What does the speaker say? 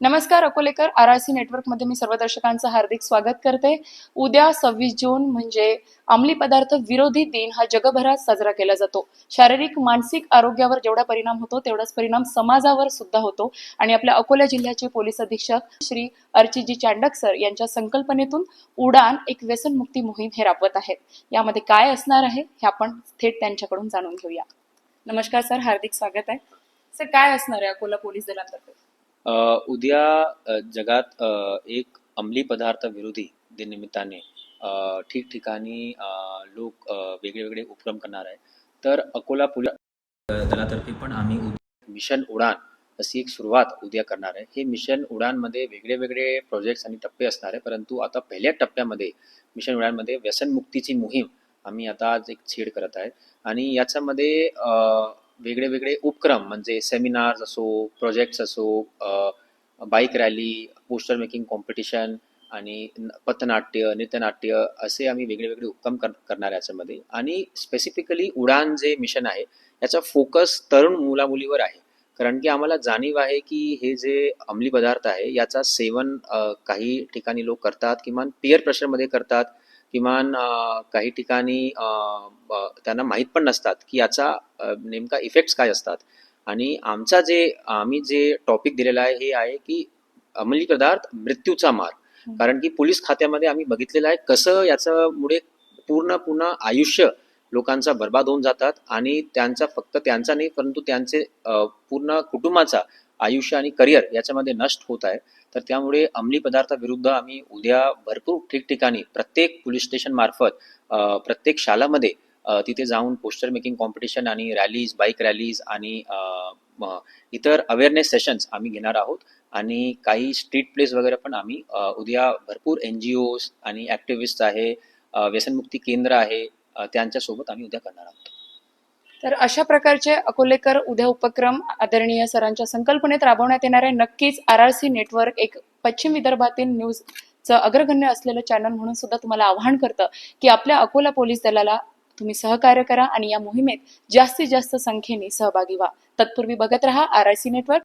नमस्कार अकोलेकर. R R C नेटवर्कमध्ये मी सर्व दर्शकांचं हार्दिक स्वागत करते. उद्या सव्वीस जून म्हणजे अंमली पदार्थ विरोधी दिन हा जगभरात साजरा केला जातो. शारीरिक मानसिक आरोग्यावर जेवढा परिणाम होतो तेवढाच परिणाम समाजावर सुद्धा होतो. आणि आपल्या अकोला जिल्ह्याचे पोलीस अधीक्षक श्री अर्चितजी चांडक सर यांच्या संकल्पनेतून उडान एक व्यसनमुक्ती मोहीम हे राबवत आहेत. यामध्ये काय असणार आहे हे आपण थेट त्यांच्याकडून जाणून घेऊया. नमस्कार सर हार्दिक स्वागत आहे. सर काय असणार आहे अकोला पोलीस दलांतर्फे? उद्या जगात एक अंमली पदार्थ विरोधी दिननिमित्ताने ठिकठिकाणी लोक वेगळे वेगळे उपक्रम करणार आहे तर अकोला पोलीस दलातर्फे पण आम्ही मिशन उडान अशी एक सुरुवात उद्या करणार आहे. हे मिशन उडानमध्ये वेगळे वेगळे प्रोजेक्ट्स आणि टप्पे असणार आहे परंतु आता पहिल्या टप्प्यामध्ये मिशन उडानमध्ये व्यसनमुक्तीची मोहीम आम्ही आता आज एक छेड करत आहे. आणि याच्यामध्ये वेगळे वेगळे उपक्रम म्हणजे सेमिनार्स असो प्रोजेक्ट्स असो bike rally poster making competition आणि न- पथनाट्य नृत्यनाट्य असे आम्ही वेगळे वेगळे उपक्रम कर करणार याच्यामध्ये. आणि स्पेसिफिकली उडान जे मिशन आहे याचा फोकस तरुण मुलामुलीवर आहे. कारण की आम्हाला जाणीव आहे की हे जे अंमली पदार्थ आहे याचा सेवन काही ठिकाणी लोक करतात किमान पिअर प्रेशरमध्ये करतात. किमान काही ठिकाणी त्यांना माहीत पण नसतात की याचा नेमका इफेक्ट्स काय असतात आणि आमचा जे आम्ही जे टॉपिक दिलेला आहे हे आहे की अंमली पदार्थ मृत्यूचा मार. कारण की पोलीस खात्यामध्ये आम्ही बघितलेलं आहे कसं याच्यामुळे पूर्ण पूर्ण आयुष्य लोकांचा बर्बाद होऊन जातात आणि त्यांचा फक्त त्यांचा नाही परंतु त्यांचे पूर्ण कुटुंबाचा आयुष्य आणि करिअर याच्यामध्ये नष्ट होत आहे. तर त्यामुळे अंमली पदार्थाविरुद्ध आम्ही उद्या भरपूर ठिकठिकाणी प्रत्येक पोलीस स्टेशन मार्फत प्रत्येक शाळामध्ये तिथे जाऊन पोस्टर मेकिंग कॉम्पिटिशन आणि रॅलीज बाईक रॅलीज आणि इतर अवेअरनेस सेशन्स आम्ही घेणार आहोत. आणि काही स्ट्रीट प्लेस वगैरे पण आम्ही उद्या भरपूर एन जी ओज आणि ॲक्टिव्हिस्ट आहे व्यसनमुक्ती केंद्र आहे त्यांच्यासोबत आम्ही उद्या करणार आहोत. तर अशा प्रकारचे अकोलेकर उद्या उपक्रम आदरणीय सरांच्या संकल्पनेत राबवण्यात येणारे नक्कीच आर आर सी नेटवर्क एक पश्चिम विदर्भातील न्यूजचं अग्रगण्य असलेलं चॅनल म्हणून सुद्धा तुम्हाला आवाहन करतं की आपल्या अकोला पोलीस दलाला तुम्ही सहकार्य करा आणि या मोहिमेत जास्तीत जास्त संख्येने सहभागी व्हा. तत्पूर्वी बघत रहा आर आर सी नेटवर्क